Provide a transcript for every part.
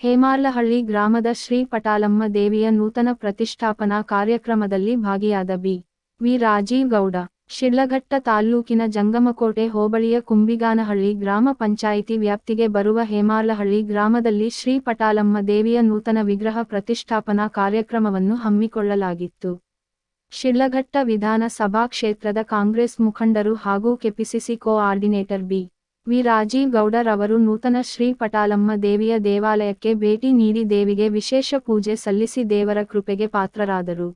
ಹೇಮಾರ್ಲಹಳ್ಳಿ ಗ್ರಾಮದ ಶ್ರೀ ಪಟಾಲಮ್ಮ ದೇವಿಯ ನೂತನ ಪ್ರತಿಷ್ಠಾಪನಾ ಕಾರ್ಯಕ್ರಮದಲ್ಲಿ ಭಾಗಿಯಾದ ಬಿ. ವಿ. ರಾಜೀವ್ ಗೌಡ ಶಿಡ್ಲಘಟ್ಟ ತಾಲ್ಲೂಕಿನ ಜಂಗಮಕೋಟೆ ಹೋಬಳಿಯ ಕುಂಬಿಗಾನಹಳ್ಳಿ ಗ್ರಾಮ ಪಂಚಾಯಿತಿ ವ್ಯಾಪ್ತಿಗೆ ಬರುವ ಹೇಮಾರ್ಲಹಳ್ಳಿ ಗ್ರಾಮದಲ್ಲಿ ಶ್ರೀ ಪಟಾಲಮ್ಮ ದೇವಿಯ ನೂತನ ವಿಗ್ರಹ ಪ್ರತಿಷ್ಠಾಪನಾ ಕಾರ್ಯಕ್ರಮವನ್ನು ಹಮ್ಮಿಕೊಳ್ಳಲಾಗಿತ್ತು. ಶಿಡ್ಲಘಟ್ಟ ವಿಧಾನಸಭಾ ಕ್ಷೇತ್ರದ ಕಾಂಗ್ರೆಸ್ ಮುಖಂಡರು ಹಾಗೂ KPCC coordinator B. V. Rajeev Gowdar ಅವರು ನೂತನ ಶ್ರೀ ಪಟಾಲಮ್ಮ ದೇವಿಯ ದೇವಾಲಯಕ್ಕೆ ಭೇಟಿ ನೀಡಿ ದೇವಿಗೆ ವಿಶೇಷ ಪೂಜೆ ಸಲ್ಲಿಸಿ ದೇವರ ಕೃಪೆಗೆ ಪಾತ್ರರಾದರು.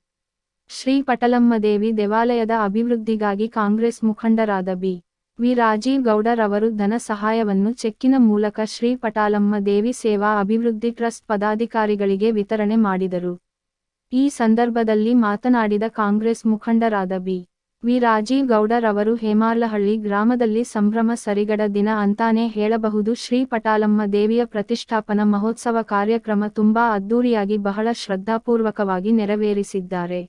ಶ್ರೀ ಪಟಲಮ್ಮ ದೇವಿ ದೇವಾಲಯದ ಅಭಿವೃದ್ಧಿಗಾಗಿ ಕಾಂಗ್ರೆಸ್ ಮುಖಂಡರಾದ ಬಿ. ವಿ. ರಾಜೀವ್ ಗೌಡರ್ ಅವರು ಧನ ಸಹಾಯವನ್ನು ಚೆಕ್ಕಿನ ಮೂಲಕ ಶ್ರೀ ಪಟಾಲಮ್ಮ ದೇವಿ ಸೇವಾ ಅಭಿವೃದ್ಧಿ ಟ್ರಸ್ಟ್ ಪದಾಧಿಕಾರಿಗಳಿಗೆ ವಿತರಣೆ ಮಾಡಿದರು. ಈ ಸಂದರ್ಭದಲ್ಲಿ ಮಾತನಾಡಿದ ಕಾಂಗ್ರೆಸ್ ಮುಖಂಡರಾದ ಬಿ. ವಿ. ರಾಜೀವ್ ಗೌಡರ್ ಅವರು ಹೇಮಾರ್ಲಹಳ್ಳಿ ಗ್ರಾಮದಲ್ಲಿ ಸಂಭ್ರಮ ಸರಿಗಡ ದಿನ ಅಂತಾನೆ ಹೇಳಬಹುದು. ಶ್ರೀ ಪಟಾಲಮ್ಮ ದೇವಿಯ ಪ್ರತಿಷ್ಠಾಪನಾ ಮಹೋತ್ಸವ ಕಾರ್ಯಕ್ರಮ ತುಂಬಾ ಅದ್ದೂರಿಯಾಗಿ ಬಹಳ ಶ್ರದ್ಧಾಪೂರ್ವಕವಾಗಿ ನೆರವೇರಿಸಿದ್ದಾರೆ.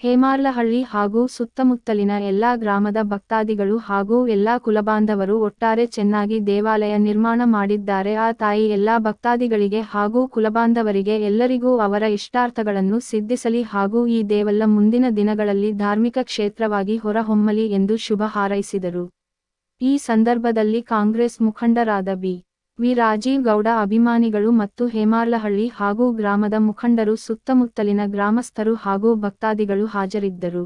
ಹೇಮಾರ್ಲಹಳ್ಳಿ ಹಾಗೂ ಸುತ್ತಮುತ್ತಲಿನ ಎಲ್ಲಾ ಗ್ರಾಮದ ಭಕ್ತಾದಿಗಳು ಹಾಗೂ ಎಲ್ಲಾ ಕುಲಬಾಂಧವರು ಒಟ್ಟಾರೆ ಚೆನ್ನಾಗಿ ದೇವಾಲಯ ನಿರ್ಮಾಣ ಮಾಡಿದ್ದಾರೆ. ಆ ತಾಯಿ ಎಲ್ಲಾ ಭಕ್ತಾದಿಗಳಿಗೆ ಹಾಗೂ ಕುಲಬಾಂಧವರಿಗೆ ಎಲ್ಲರಿಗೂ ಅವರ ಇಷ್ಟಾರ್ಥಗಳನ್ನು ಸಿದ್ಧಿಸಲಿ ಹಾಗೂ ಈ ದೇವಲ್ಲ ಮುಂದಿನ ದಿನಗಳಲ್ಲಿ ಧಾರ್ಮಿಕ ಕ್ಷೇತ್ರವಾಗಿ ಹೊರಹೊಮ್ಮಲಿ ಎಂದು ಶುಭ ಹಾರೈಸಿದರು. ಈ ಸಂದರ್ಭದಲ್ಲಿ ಕಾಂಗ್ರೆಸ್ ಮುಖಂಡರಾದ ಬಿ. ವಿ. ರಾಜೀವ್ ಗೌಡ ಅಭಿಮಾನಿಗಳು ಮತ್ತು ಹೇಮಾರ್ಲಹಳ್ಳಿ ಹಾಗೂ ಗ್ರಾಮದ ಮುಖಂಡರು ಸುತ್ತಮುತ್ತಲಿನ ಗ್ರಾಮಸ್ಥರು ಹಾಗೂ ಭಕ್ತಾದಿಗಳು ಹಾಜರಿದ್ದರು.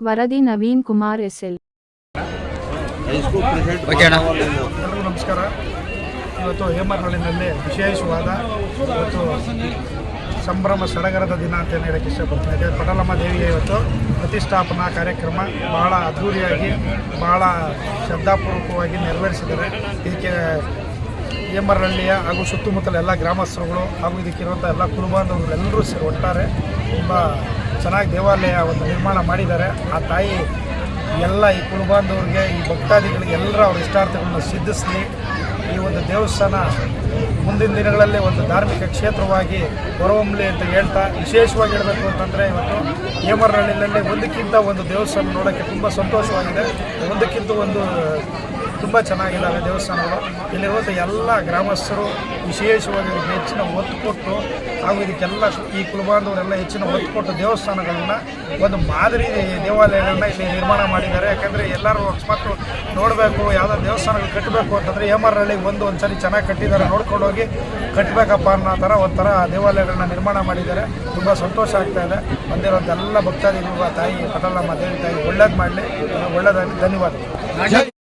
ವರದಿ ನವೀನ್ ಕುಮಾರ್ ಎಸ್ಎಲ್. ಎಲ್ ಎಲ್ಲರಿಗೂ ನಮಸ್ಕಾರ. ಇವತ್ತು ಹೇಮರಹಳ್ಳಿನಲ್ಲಿ ವಿಶೇಷವಾದ ಇವತ್ತು ಸಂಭ್ರಮ ಸಡಗರದ ದಿನ ಅಂತ ಹೇಳಕ್ಕೆ ಇಷ್ಟಪಡ್ತೀನಿ ಯಾಕಂದರೆ ಪಟಲಮ್ಮ ದೇವಿಯ ಇವತ್ತು ಪ್ರತಿಷ್ಠಾಪನಾ ಕಾರ್ಯಕ್ರಮ ಬಹಳ ಅದ್ಧೂರಿಯಾಗಿ ಬಹಳ ಶ್ರದ್ಧಾಪೂರ್ವಕವಾಗಿ ನೆರವೇರಿಸಿದ್ದಾರೆ. ಇದಕ್ಕೆ ಹೇಮರಹಳ್ಳಿಯ ಹಾಗೂ ಸುತ್ತಮುತ್ತಲ ಎಲ್ಲ ಗ್ರಾಮಸ್ಥರುಗಳು ಹಾಗೂ ಇದಕ್ಕಿರುವಂಥ ಎಲ್ಲ ಕುಲಬಾಂಧವರು ಎಲ್ಲರೂ ಸೇರಿ ಒಟ್ಟಾರೆ ತುಂಬ ಚೆನ್ನಾಗಿ ದೇವಾಲಯ ಒಂದು ನಿರ್ಮಾಣ ಮಾಡಿದ್ದಾರೆ. ಆ ತಾಯಿ, ಎಲ್ಲ ಈ ಕುಲಬಾಂಧವರಿಗೆ ಈ ಭಕ್ತಾದಿಗಳಿಗೆ ಎಲ್ಲರ ಅವ್ರ ಇಷ್ಟಾರ್ಥಗಳನ್ನು ಸಿದ್ಧಿಸಲಿ. ಈ ಒಂದು ದೇವಸ್ಥಾನ ಮುಂದಿನ ದಿನಗಳಲ್ಲಿ ಒಂದು ಧಾರ್ಮಿಕ ಕ್ಷೇತ್ರವಾಗಿ ಹೊರಹೊಮ್ಮಲಿ ಅಂತ ಹೇಳ್ತಾ ವಿಶೇಷವಾಗಿ ಹೇಳಬೇಕು ಅಂತಂದರೆ ಇವತ್ತು ಹೇಮರಹಳ್ಳಿನಲ್ಲಿ ಒಂದಕ್ಕಿಂತ ಒಂದು ದೇವಸ್ಥಾನ ನೋಡೋಕ್ಕೆ ತುಂಬ ಸಂತೋಷವಾಗಿದೆ. ಒಂದಕ್ಕಿಂತ ಒಂದು ತುಂಬ ಚೆನ್ನಾಗಿದ್ದಾವೆ ದೇವಸ್ಥಾನಗಳು. ಇಲ್ಲಿರುವಂಥ ಎಲ್ಲ ಗ್ರಾಮಸ್ಥರು ವಿಶೇಷವಾಗಿ ಹೆಚ್ಚಿನ ಒತ್ತು ಕೊಟ್ಟು ಹಾಗೂ ಇದಕ್ಕೆಲ್ಲ ಈ ಕುಲಬಾಂಧವರೆಲ್ಲ ಹೆಚ್ಚಿನ ಒತ್ತು ಕೊಟ್ಟು ದೇವಸ್ಥಾನಗಳನ್ನ ಒಂದು ಮಾದರಿ ದೇವಾಲಯಗಳನ್ನ ಇಲ್ಲಿ ನಿರ್ಮಾಣ ಮಾಡಿದ್ದಾರೆ. ಯಾಕಂದರೆ ಎಲ್ಲರೂ ಅಕಸ್ಮಾತ್ ನೋಡಬೇಕು ಯಾವುದೋ ದೇವಸ್ಥಾನಗಳು ಕಟ್ಟಬೇಕು ಅಂತಂದರೆ ಹೇಮರಹಳ್ಳಿ ಬಂದು ಒಂದು ಸರಿ ಚೆನ್ನಾಗಿ ಕಟ್ಟಿದ್ದಾರೆ. ನೋಡ್ಕೊಂಡು ಹೋಗಿ ಕಟ್ಟಬೇಕಪ್ಪ ಅನ್ನೋ ಥರ ಒಂಥರ ದೇವಾಲಯಗಳನ್ನ ನಿರ್ಮಾಣ ಮಾಡಿದ್ದಾರೆ. ತುಂಬ ಸಂತೋಷ ಆಗ್ತಾ ಇದೆ. ಬಂದಿರೋಂಥ ಎಲ್ಲ ಭಕ್ತಾದಿಗಳು, ತಾಯಿ ಪಟಲಮ್ಮ ದೇವಿ ತಾಯಿ ಒಳ್ಳೇದು ಮಾಡಲಿ. ಒಳ್ಳೇದಾಗಲಿ ಧನ್ಯವಾದಗಳು.